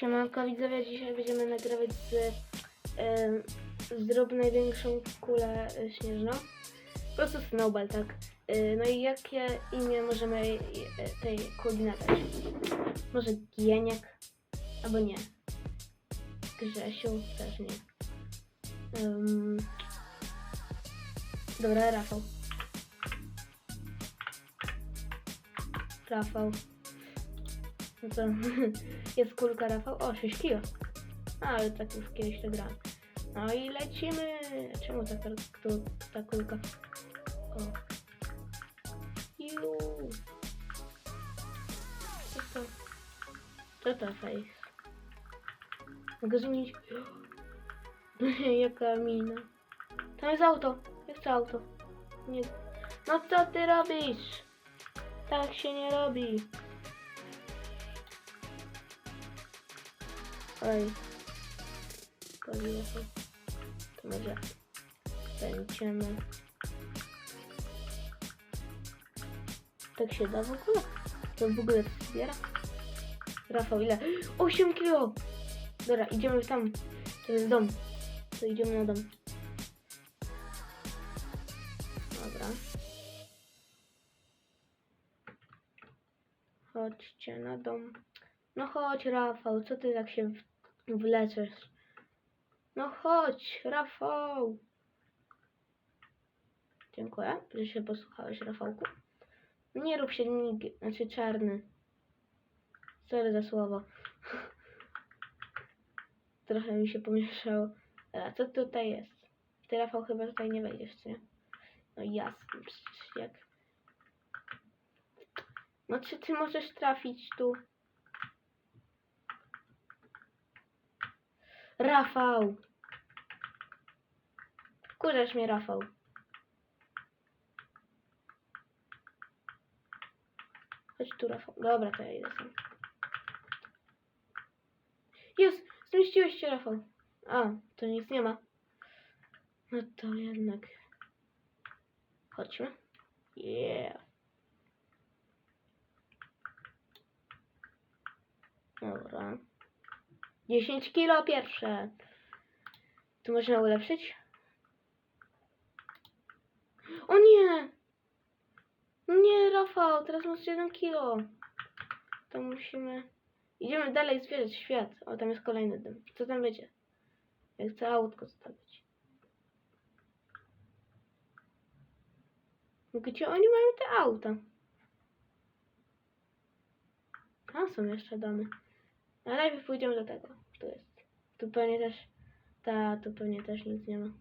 Siemanko widzowie, dzisiaj będziemy nagrywać z em, Zrób największą kulę y, śnieżną. Po prostu snowball, tak. Y, no i jakie imię możemy y, tej kuli nadać? Może Gieniek? Albo nie. Grzesiu? Też nie. Ym, dobra, Rafał. Rafał. No to jest kulka Rafał. O, 6 kilo. Ale tak już kiedyś to grałem. No i lecimy. Czemu ta, tu, ta kulka? O. Ju. Co to? Co to face? Mogę zmienić. Jaka mina. Tam jest auto. To auto? Nie. No co ty robisz? Tak się nie robi. Oj. Paliło to. To może będziemy. Tak się da w ogóle? To w ogóle zbiera? Rafał, ile? 8 kilo! Dobra, idziemy tam. To jest dom. To idziemy na dom. Dobra. Chodźcie na dom. No chodź, Rafał, co ty tak się wleczesz? No chodź, Rafał. Dziękuję, że się posłuchałeś, Rafałku. Nie rób się nig... znaczy czarny. Sorry za słowo. Trochę mi się pomieszało. A co tutaj jest? Ty, Rafał, chyba tutaj nie wejdziesz, czy nie? No jasne, przecież jak... No czy ty możesz trafić tu? Rafał! Kurzasz mnie, Rafał. Chodź tu, Rafał. Dobra, to ja idę sam. Jest! Zmieściłeś się, Rafał. A, to nic nie ma. No to jednak. Chodźmy. Yeah. Dobra. 10 kilo pierwsze. Tu można ulepszyć? O nie! No Nie, Rafał, teraz masz 1 kilo. To musimy... Idziemy dalej zwiedzać świat. O, tam jest kolejny dym. Co tam będzie? Ja chcę autko zostawić. Gdzie oni mają te auta? Tam są jeszcze domy. A najpierw pójdziemy do tego. Tu jest. Tu pewnie też. Ta, tu pewnie też nic nie ma.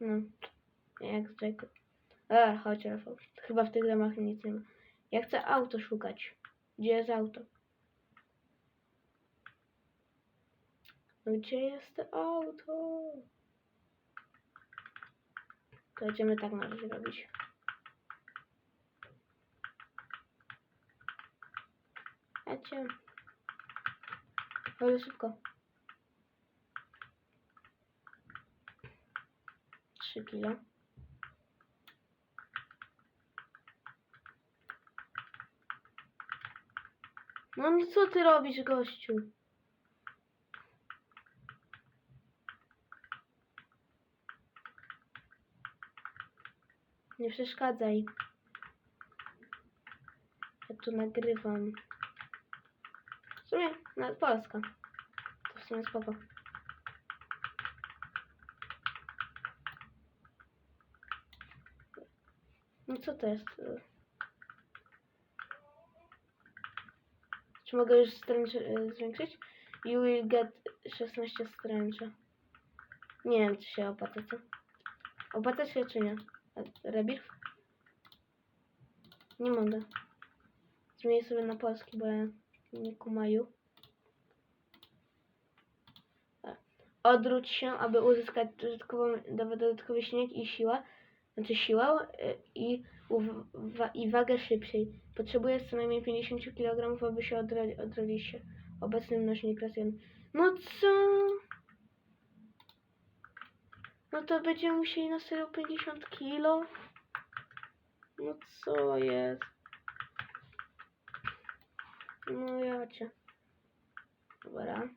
No. Jak zwykle. A, chodź Rafał. Chyba w tych domach nic nie ma. Ja chcę auto szukać. Gdzie jest auto? No gdzie jest to auto? To będziemy tak na razie robić. Chodźcie. Ale szybko. Trzy kilo. No no co ty robisz, gościu? Nie przeszkadzaj. Ja tu nagrywam. W sumie, nawet Polska. To w sumie spoko. No co to jest? Czy mogę już stręcz e, zwiększyć? You will get 16 stręcza. Nie wiem, czy się opłaca, co? Opłaca się, czy nie? Rebirth? Nie mogę. Zmienię sobie na polski, bo ja nie kumaju. Tak. Odwróć się, aby uzyskać dodatkowy śnieg i siłę. Znaczy siłę y, i, i wagę szybciej. Potrzebujesz co najmniej 50 kg, aby się odro- odrodzić się. Obecny mnożnik raz jeden. No co? No to będziemy musieli na serio 50 kilo? No co jest? No ja cię. Dobra.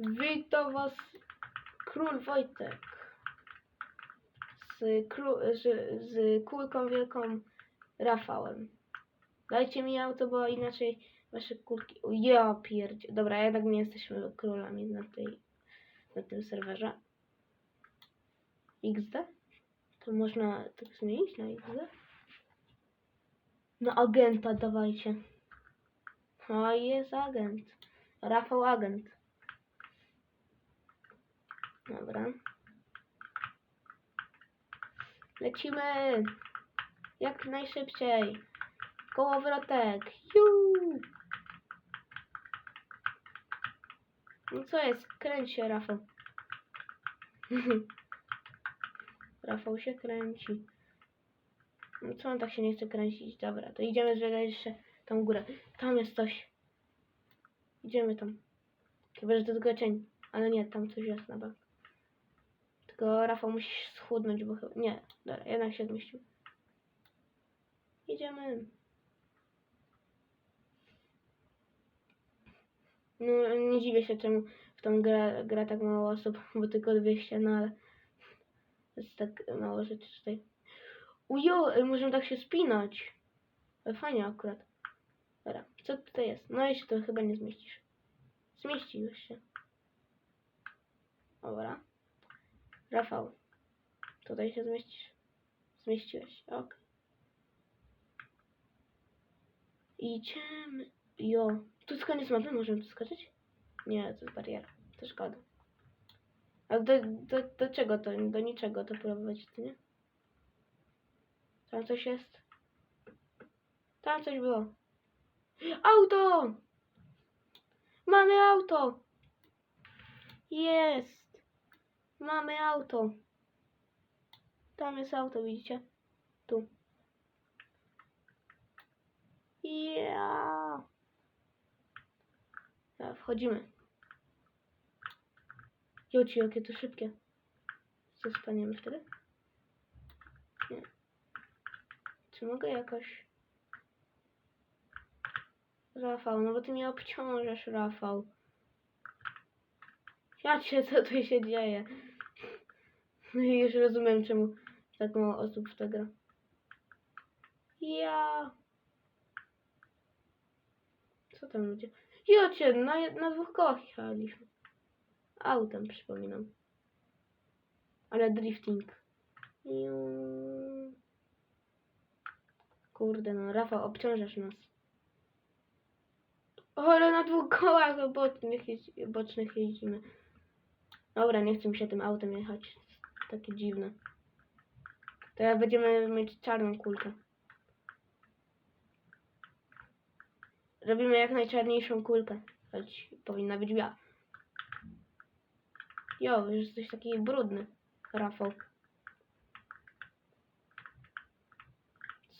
Witam was król Wojtek. Z, kró, z, z kulką wielką Rafałem. Dajcie mi auto, bo inaczej wasze kulki... Ja pierdzie. Dobra, jednak nie jesteśmy królami na tej na tym serwerze. XD? To można tak zmienić na XD? No agenta dawajcie. O, jest agent. Rafał agent. Dobra. Lecimy. Jak najszybciej. Kołowrotek. Juu. No co jest? Kręć się, Rafał. Rafał się kręci. No co on tak się nie chce kręcić? Dobra, to idziemy zwiedzać jeszcze tą górę. Tam jest coś. Idziemy tam. Chyba, że to tylko cień. Ale nie, tam coś jest na bank. Tylko Rafał musisz schudnąć, bo chyba... Nie, dobra, jednak się zmieścił. Idziemy. No, nie dziwię się, czemu w tą grę gra tak mało osób, bo tylko 200, no ale jest tak mało rzeczy tutaj. Ujo, y, możemy tak się spinać. Fajnie akurat. Dobra, co tutaj jest? No się to chyba nie zmieścisz. Zmieściłeś się. Dobra. Rafał. Tutaj się zmieścisz. Zmieściłeś, ok. Idziemy. Jo. Tu jest koniec mapy, możemy tu skoczyć? Nie, to jest bariera. To szkoda. A do, do, do czego to? Do niczego to prowadzić, to nie? Tam coś jest? Tam coś było. Auto! Mamy auto! Jest! Mamy auto. Tam jest auto, widzicie? Tu. Ja. Ja, wchodzimy. Joci, jakie to szybkie. Co staniemy wtedy? Nie. Czy mogę jakoś... Rafał, no bo ty mnie obciążasz, Rafał. Ja cię, co tu się dzieje? No i już rozumiem, czemu tak mało osób w to gra. Ja... Co tam ludzie? Jocie, na, na dwóch kołach jechaliśmy. Autem, przypominam. Ale drifting. Iu. Kurde, no Rafał, obciążasz nas. O, ale na dwóch kołach bocznych, bocznych jeździmy. Dobra, nie chcę mi się tym autem jechać. Takie dziwne. Teraz będziemy mieć czarną kulkę. Robimy jak najczarniejszą kulkę. Choć powinna być biała. Jo, już jesteś taki brudny, Rafał.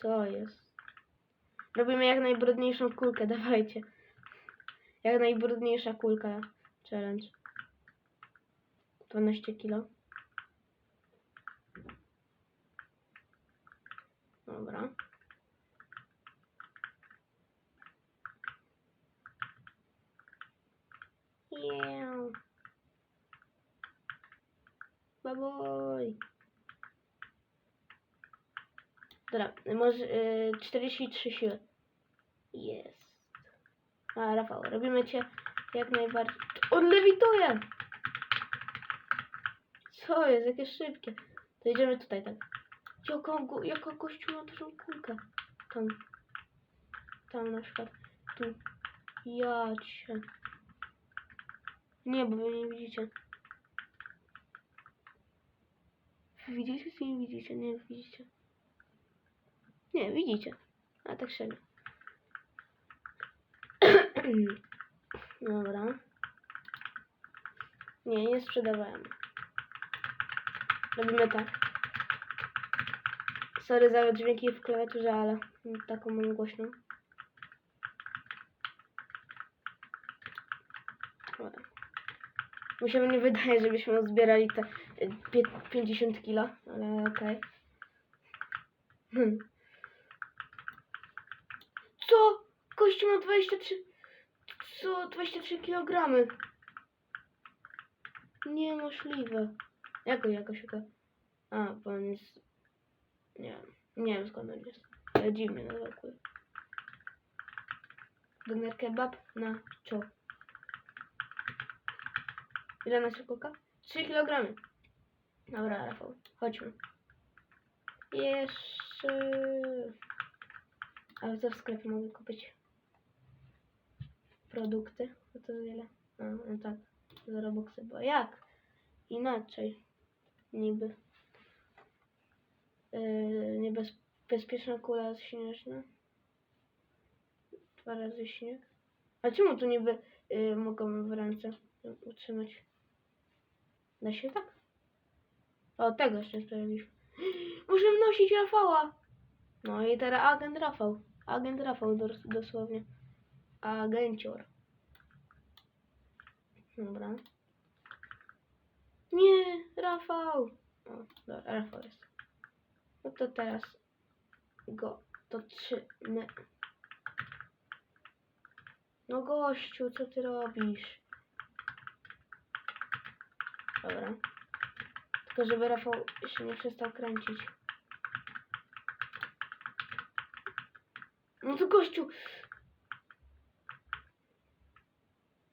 Co jest? Robimy jak najbrudniejszą kulkę, dawajcie. Jak najbrudniejsza kulka challenge. 12 kilo. Dobra. Yeah. Baboj. Dobra, może y, 43 siły. Jest. A, Rafał, robimy cię jak najbardziej. On lewituje! Co jest, jakie szybkie. To idziemy tutaj tak. Jaka, jaka gościu ma dużą kulkę. Tam. Tam na przykład. Tu. Ja cię. Nie, bo wy nie widzicie. Widzicie czy nie widzicie? Nie widzicie. Nie, widzicie. A tak średnio. Dobra. Nie, nie sprzedawałem. Robimy tak. Sorry za dźwięki w klawiaturze, ale taką mam głośną. Dobra. Mi się nie wydaje, żebyśmy zbierali te y, pie- 50 kilo, ale okej. Hmm. Co? Kościół ma 23... Co? 23 kg. Niemożliwe. Jak go jakoś to? A, bo on jest... Nie wiem. Nie wiem skąd on jest. Ale dziwnie na zwykły. Doner kebab na co? Ile na szybkoka? 3 kg. Dobra, Rafał, chodźmy. Jeszcze... Ale co w sklepie mogę kupić? Produkty? No to wiele. A, no tak. Za Robuxy, bo jak? Inaczej. Niby. Yy, niebezpieczna kula śnieżna. Dwa razy śnieg. A czemu tu niby yy, mogą w ręce utrzymać? Da się tak? O, tego jeszcze sprawiliśmy. Możemy nosić Rafała! No i teraz agent Rafał. Agent Rafał dos dosłownie. Agencior. Dobra. Nie, Rafał! O, dobra, Rafał jest. No to teraz go toczymy. No gościu, co ty robisz? Dobra. Tylko żeby Rafał się nie przestał kręcić. No to gościu!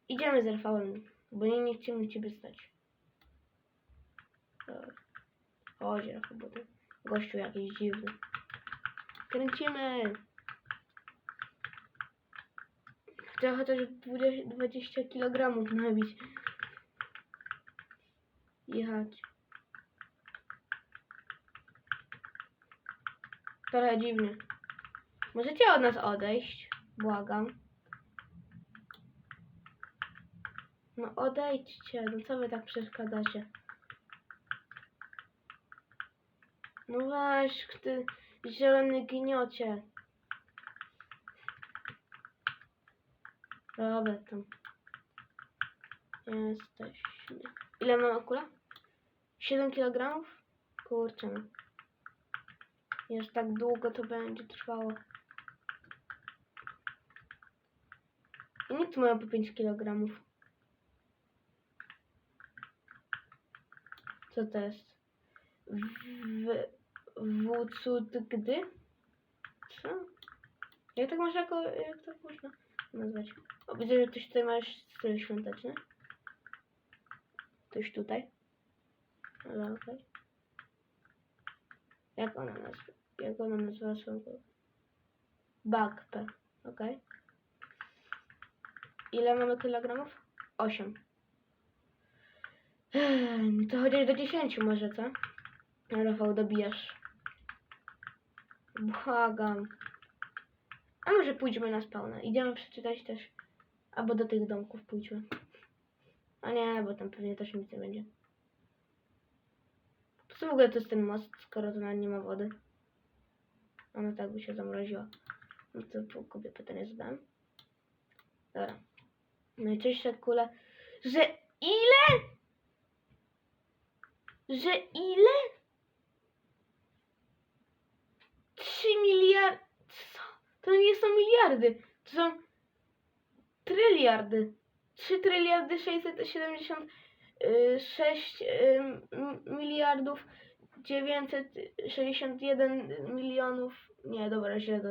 Idziemy z Rafałem, bo nie, nie chcemy ciebie stać. Dobra. Chodź Rafał, bo ty gościu jakiś dziwny. Kręcimy! Chcę chociaż 20, 20 kg nabić. Jechać. Trochę dziwnie. Możecie od nas odejść? Błagam. No odejdźcie, no co wy tak przeszkadzacie? No weź, ty zielony gniocie. Dobra, tam. Jesteśmy. Ile mam kula? 7 kg? Kurczę. Już tak długo to będzie trwało. I nikt ma po 5 kg. Co to jest? W... Wucudgdy? Co? Jak tak można, jako- jak tak można nazwać? O, widzę, że ktoś tutaj ma styl świąteczny. Ktoś tutaj. Ale okej. Jak ona nazwa? Jak ona nazywa swoją. Okej. Ile mamy kilogramów? 8. To chociaż do 10 może, co? Rafał, dobijasz. Błagam. A może pójdźmy na spawna. Idziemy przeczytać też. Albo do tych domków pójdźmy. A nie, bo tam pewnie też nic nie będzie. Co w ogóle to jest ten most, skoro to nie ma wody? Ona tak by się zamroziła. No to po pytanie zadałem. Dobra. No i cześć kule. Że ile? Że ile? 3 miliardy. Co? To nie są miliardy. To są tryliardy. 3 tryliardy 676 miliardów 961 milionów. Nie, dobra, źle to.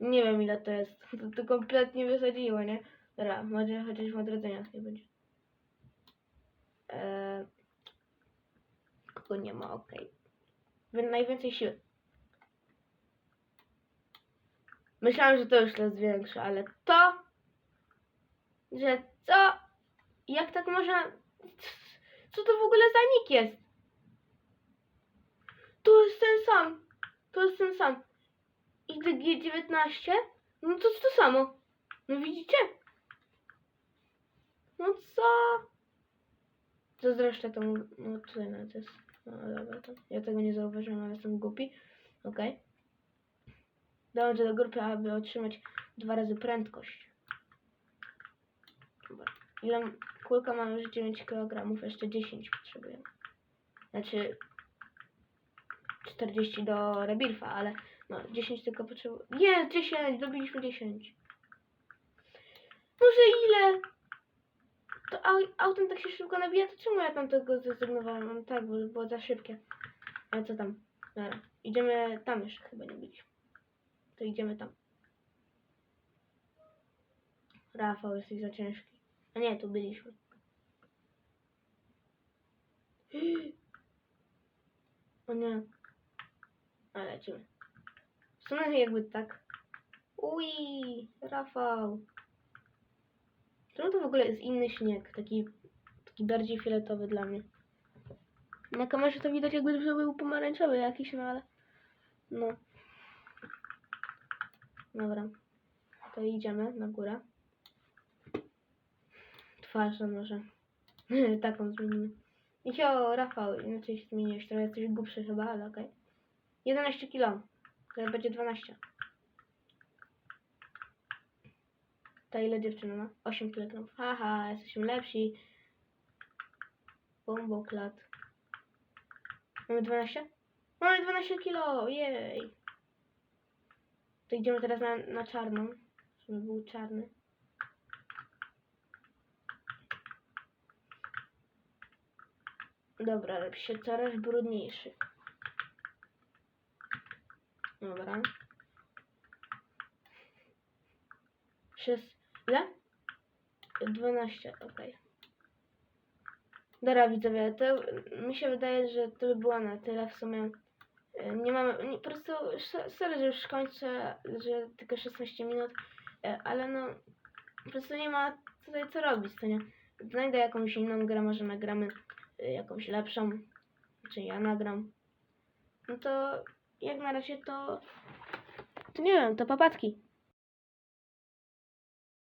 Nie wiem ile to jest. To, to kompletnie wysadziło, nie? Dobra, może chociaż w odrodzeniach nie będzie. Eee, kogo nie ma. Okay. Najwięcej siły. Myślałam, że to już jest większe, ale to, że co? Jak tak można... Co to w ogóle za nick jest? To jest ten sam. To jest ten sam. I G19? No to jest to samo. No widzicie? No co? Zazdroszczę tą... No tutaj nawet jest. No dobra, to ja tego nie zauważyłem, ale jestem głupi. Okej. Okay. Dołączę do grupy, aby otrzymać dwa razy prędkość. Dobra. Ile kulka ma już 9 kg, jeszcze 10 potrzebuję. Znaczy 40 do rebirfa, ale No, 10 tylko potrzebuję. Nie, 10, dobiliśmy 10. Może ile? To au, autem tak się szybko nabija, to czemu ja tam tego zrezygnowałem? No tak, bo było za szybkie. Ale co tam? Dobra. Idziemy tam jeszcze chyba nie byliśmy. To idziemy tam. Rafał, jesteś za ciężki. A nie, tu byliśmy. O nie. Ale lecimy. W sumie jakby tak. Ui, Rafał. Czemu to w ogóle jest inny śnieg? Taki, taki bardziej fioletowy dla mnie. Na kamerze to widać jakby to był pomarańczowy jakiś, no ale... No. Dobra. To idziemy na górę. Twarz może. Taką zmienimy. Michał, Rafał, inaczej się zmieniłeś, trochę jesteś głupszy chyba, ale okej. 11 kilo. Teraz będzie 12. Ta ile dziewczyna ma? 8 kg. Haha, jesteśmy lepsi. Bomboklat. Mamy 12? Mamy 12 kilo, jej. To idziemy teraz na, na czarną, żeby był czarny. Dobra, robi się coraz brudniejszy. Dobra. Przez ile? 12, okej. Dobra widzowie, to mi się wydaje, że to by było na tyle w sumie. E, Nie mamy, nie, po prostu, so- sorry, że już kończę, że tylko 16 minut, e, ale no, po prostu nie ma tutaj co robić, to nie. Znajdę jakąś inną grę, może nagramy y, jakąś lepszą, czy ja nagram. No to jak na razie to, to nie wiem, to papatki.